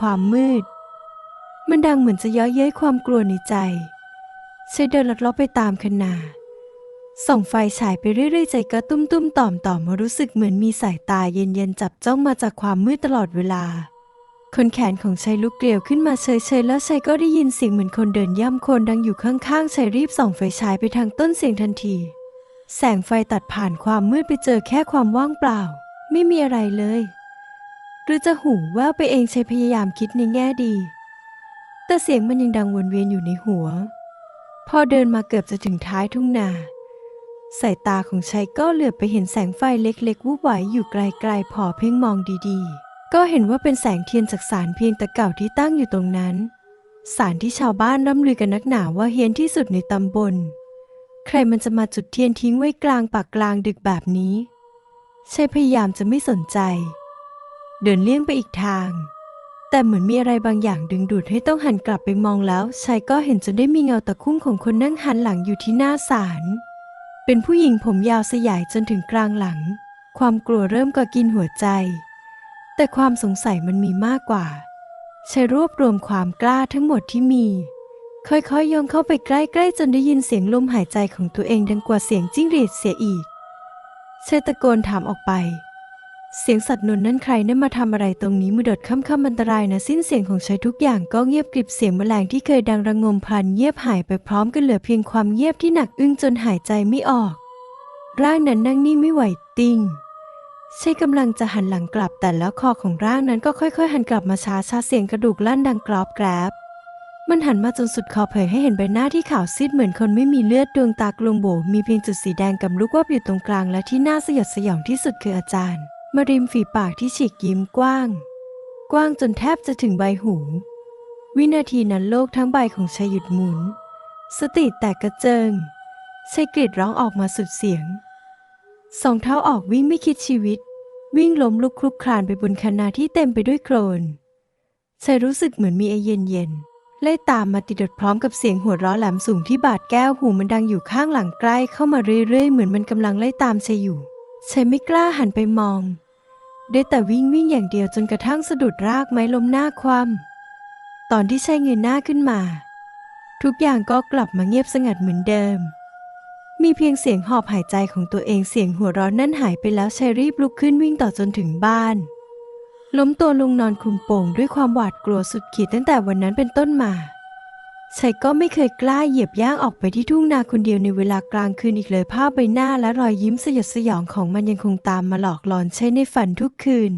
ความมืด มันดังเหมือนจะย้อยเย้ยความกลัวในใจใช้เดินลัดเลาะไปตามคนาส่องไฟฉายไปเรื่อยๆใจก็ตุ้มตุ้มต่อมต่อมมารู้สึกเหมือนมีสายตาเย็นๆจับจ้องมาจากความมืดตลอดเวลา คนแขนของชายลุกเกลียวขึ้นมาเฉยๆแล้วชายก็ได้ยินเสียงเหมือนคนเดินย่ำคนดังอยู่ข้างๆชายรีบส่องไฟฉายไปทางต้นเสียงทันที แสงไฟตัดผ่านความมืดไปเจอแค่ความว่างเปล่า ไม่มีอะไรเลย หรือจะหูแว่วไปเองชายพยายามคิดในแง่ดี แต่เสียงมันยังดังวนเวียนอยู่ในหัว พอเดินมาเกือบจะถึงท้ายทุ่งนาสายตาของชายก็เหลือบไปเห็นแสงไฟเล็กๆวูบไหวอยู่ไกลๆพอเพ่งมองดีๆ ก็เห็นว่าเป็นแสงเทียนจากสารเพียงตะเก่าที่ตั้งอยู่ตรงนั้น สารที่ชาวบ้านร่ำลือกันนักหนาว่าเฮี้ยนที่สุดในตำบล ใครมันจะมาจุดเทียนทิ้งไว้กลางปากกลางดึกแบบนี้ชายพยายามจะไม่สนใจ เดินเลี่ยงไปอีกทาง แต่เหมือนมีอะไรบางอย่างดึงดูดให้ต้องหันกลับไปมองแล้วชายก็เห็นจนได้มีเงาตะคุ่มของคนนั่งหันหลังอยู่ที่หน้าศาลเป็นผู้หญิงผมยาวสยายจนถึงกลางหลัง ความกลัวเริ่มก่อกินหัวใจ แต่ความสงสัยมันมีมากกว่าชายรวบรวมความกล้าทั้งหมดที่มี ค่อยๆย่องเข้าไปใกล้ๆจนได้ยินเสียงลมหายใจของตัวเองดังกว่าเสียงจิ้งหรีดเสียอีกชายตะโกนถามออกไป เสียงสัตว์นนนั่นใครได้มาทำอะไรตรงนี้มือดดค่ำๆอันตรายนะ สิ้นเสียงของชายทุกอย่างก็เงียบกริบเสียงแมลงที่เคยดังระงมพลันเงียบหายไปพร้อมกันเหลือเพียงความเงียบที่หนักอึ้งจนหายใจไม่ออก ร่างนั้นนั่งนิ่งไม่ไหวติงใช่กำลังจะหันหลังกลับแต่แล้วคอของร่างนั้นก็ค่อยๆ หันกลับมาช้าช้าเสียงกระดูกลั่นดังกรอบแกรบมันหันมาจนสุดคอเผยให้เห็นใบหน้าที่ขาวซีดเหมือนคนไม่มีเลือดดวงตากลวงโบมีเพียงจุดสีแดงกับลูกว่าบอยู่ตรงกลางและที่น่าสยดสยองที่สุดคืออาจารย์ มาริมฝีปากที่ฉีกยิ้มกว้าง กว้างจนแทบจะถึงใบหู วินาทีนั้นโลกทั้งใบของชายหยุดหมุน สติแตกกระเจิงชายกรีดร้องออกมาสุดเสียง สองเท้าออกวิ่งไม่คิดชีวิต วิ่งล้มลุกคลุกคลานไปบนคณะที่เต็มไปด้วยโคลนชายรู้สึกเหมือนมีไอเย็นเย็นไล่ตามมาติดดพร้อมกับเสียงหัวเราะแหลมสูงที่บาดแก้วหูมันดังอยู่ข้างหลังใกล้เข้ามาเรื่อยๆ เหมือนมันกำลังไล่ตามชายอยู่ชายไม่กล้าหันไปมอง ได้แต่วิ่งวิ่งอย่างเดียวจนกระทั่งสะดุดรากไม้ล้มหน้าคว่ำตอนที่ชายเงยหน้าขึ้นมา ทุกอย่างก็กลับมาเงียบสงัดเหมือนเดิม มีเพียงเสียงหอบหายใจของตัวเองเสียงหัวเราะนั่นหายไปแล้วชายรีบลุกขึ้นวิ่งต่อจนถึงบ้าน ล้มตัวลงนอนคลุมโป่งด้วยความหวาดกลัวสุดขีดตั้งแต่วันนั้นเป็นต้นมา ชายก็ไม่เคยกล้าเหยียบย่างออกไปที่ทุ่งนาคนเดียวในเวลากลางคืนอีกเลยภาพใบหน้าและรอยยิ้มสยดสยองของมันยังคงตามมาหลอกหลอนใช้ในฝันทุกคืน